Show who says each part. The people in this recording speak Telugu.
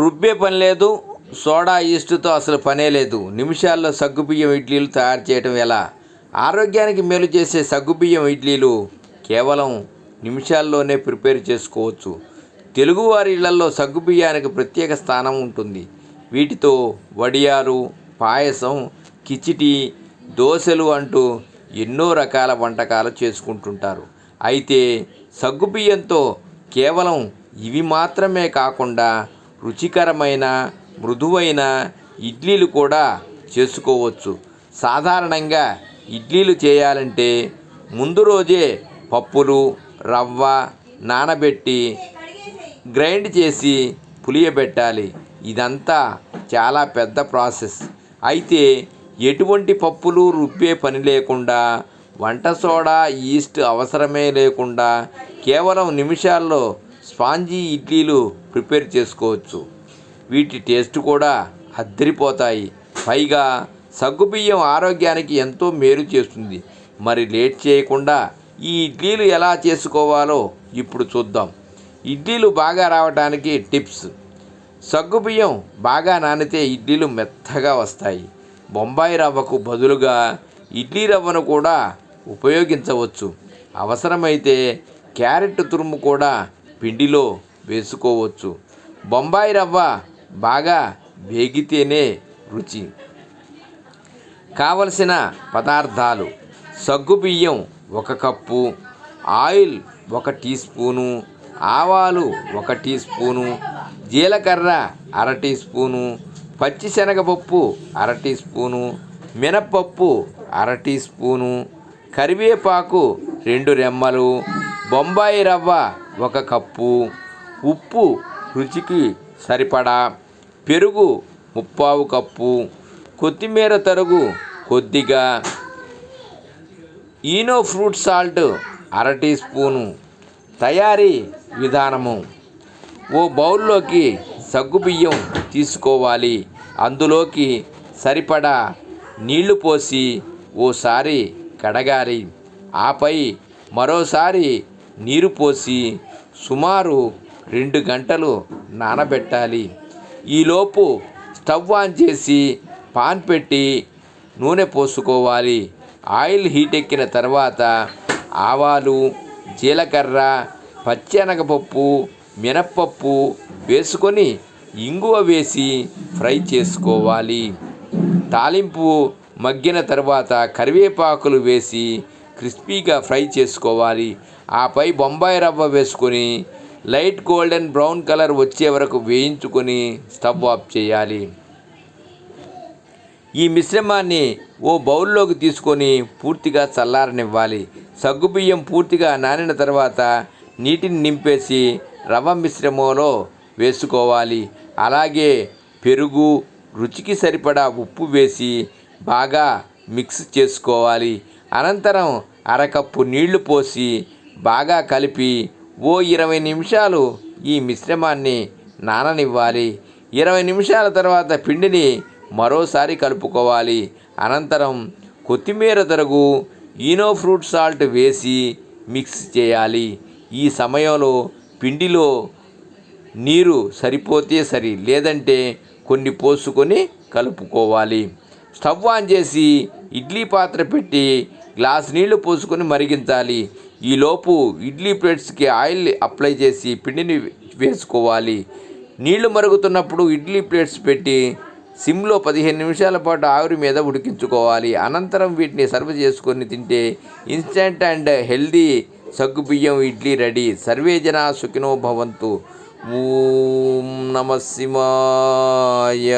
Speaker 1: రుబ్బే పని లేదు సోడా ఈస్టుతో అసలు పనే లేదు. నిమిషాల్లో సగ్గుబియ్యం ఇడ్లీలు తయారు చేయడం ఎలా? ఆరోగ్యానికి మేలు చేసే సగ్గుబియ్యం ఇడ్లీలు కేవలం నిమిషాల్లోనే ప్రిపేర్ చేసుకోవచ్చు. తెలుగువారి ఇళ్ళలో సగ్గుబియ్యానికి ప్రత్యేక స్థానం ఉంటుంది. వీటితో వడియాలు పాయసం కిచిటి దోశలు అంటూ ఎన్నో రకాల వంటకాలు చేసుకుంటుంటారు. అయితే సగ్గుబియ్యంతో కేవలం ఇవి మాత్రమే కాకుండా రుచికరమైన మృదువైన ఇడ్లీలు కూడా చేసుకోవచ్చు. సాధారణంగా ఇడ్లీలు చేయాలంటే ముందు రోజే పప్పులు రవ్వ నానబెట్టి గ్రైండ్ చేసి పులియబెట్టాలి. ఇదంతా చాలా పెద్ద ప్రాసెస్. అయితే ఎటువంటి పప్పులు రుబ్బే పని లేకుండా వంట సోడా ఈస్ట్ అవసరమే లేకుండా కేవలం నిమిషాల్లో స్పాంజీ ఇడ్లీలు ప్రిపేర్ చేసుకోవచ్చు. వీటి టేస్ట్ కూడా అద్దరిపోతాయి. పైగా సగ్గుబియ్యం ఆరోగ్యానికి ఎంతో మేలు చేస్తుంది. మరి లేట్ చేయకుండా ఈ ఇడ్లీలు ఎలా చేసుకోవాలో ఇప్పుడు చూద్దాం. ఇడ్లీలు బాగా రావడానికి టిప్స్. సగ్గుబియ్యం బాగా నానితే ఇడ్లీలు మెత్తగా వస్తాయి. బొంబాయి రవ్వకు బదులుగా ఇడ్లీ రవ్వను కూడా ఉపయోగించవచ్చు. అవసరమైతే క్యారెట్ తురుము కూడా పిండిలో వేసుకోవచ్చు. బొంబాయి రవ్వ బాగా వేగితేనే రుచి. కావలసిన పదార్థాలు. సగ్గుబియ్యం ఒక కప్పు. ఆయిల్ ఒక టీ స్పూను. ఆవాలు ఒక టీ స్పూను. జీలకర్ర అర టీ స్పూను. పచ్చిశనగపప్పు అర టీ స్పూను. మినప్పప్పు అర టీ స్పూను. కరివేపాకు రెండు రెమ్మలు. బొంబాయి రవ్వ ఒక కప్పు ఉప్పు రుచికి సరిపడా పెరుగు ముప్పావు కప్పు కొత్తిమీర తరుగు కొద్దిగా ఈనో ఫ్రూట్ సాల్ట్ అర టీ స్పూను తయారీ విధానము. ఓ బౌల్లోకి సగ్గుబియ్యం తీసుకోవాలి. అందులోకి సరిపడా నీళ్ళు పోసి ఓసారి కడగాలి. ఆపై మరోసారి నీరు పోసి సుమారు రెండు గంటలు నానబెట్టాలి. ఈలోపు స్టవ్ ఆన్ చేసి పాన్ పెట్టి నూనె పోసుకోవాలి. ఆయిల్ హీట్ ఎక్కిన తర్వాత ఆవాలు జీలకర్ర పచ్చెనగపప్పు మినప్పప్పు వేసుకొని ఇంగువ వేసి ఫ్రై చేసుకోవాలి. తాలింపు మగ్గిన తర్వాత కరివేపాకులు వేసి క్రిస్పీగా ఫ్రై చేసుకోవాలి. ఆపై బొంబాయి రవ్వ వేసుకొని లైట్ గోల్డెన్ బ్రౌన్ కలర్ వచ్చే వరకు వేయించుకొని స్టవ్ ఆఫ్ చేయాలి. ఈ మిశ్రమాన్ని ఓ బౌల్లోకి తీసుకొని పూర్తిగా చల్లారనివ్వాలి. సగ్గుబియ్యం పూర్తిగా నానిన తర్వాత నీటిని నింపేసి రవ్వ మిశ్రమంలో వేసుకోవాలి. అలాగే పెరుగు రుచికి సరిపడా ఉప్పు వేసి బాగా మిక్స్ చేసుకోవాలి. అనంతరం అరకప్పు నీళ్ళు పోసి బాగా కలిపి ఓ ఇరవై నిమిషాలు ఈ మిశ్రమాన్ని నాననివ్వాలి. ఇరవై నిమిషాల తర్వాత పిండిని మరోసారి కలుపుకోవాలి. అనంతరం కొత్తిమీర తరుగు ఈనో ఫ్రూట్ సాల్ట్ వేసి మిక్స్ చేయాలి. ఈ సమయంలో పిండిలో నీరు సరిపోతే సరి లేదంటే కొన్ని పోసుకొని కలుపుకోవాలి. స్టవ్ ఆన్ చేసి ఇడ్లీ పాత్ర పెట్టి గ్లాస్ నీళ్ళు పోసుకొని మరిగించాలి. ఈలోపు ఇడ్లీ ప్లేట్స్కి ఆయిల్ అప్లై చేసి పిండిని వేసుకోవాలి. నీళ్ళు మరుగుతున్నప్పుడు ఇడ్లీ ప్లేట్స్ పెట్టి సిమ్లో పదిహేను నిమిషాల పాటు ఆవిరి మీద ఉడికించుకోవాలి. అనంతరం వీటిని సర్వ్ చేసుకొని తింటే ఇన్స్టెంట్ అండ్ హెల్దీ సగ్గుబియ్యం ఇడ్లీ రెడీ. సర్వే జన సుఖినో భవంతు. ఓం నమ శివాయ.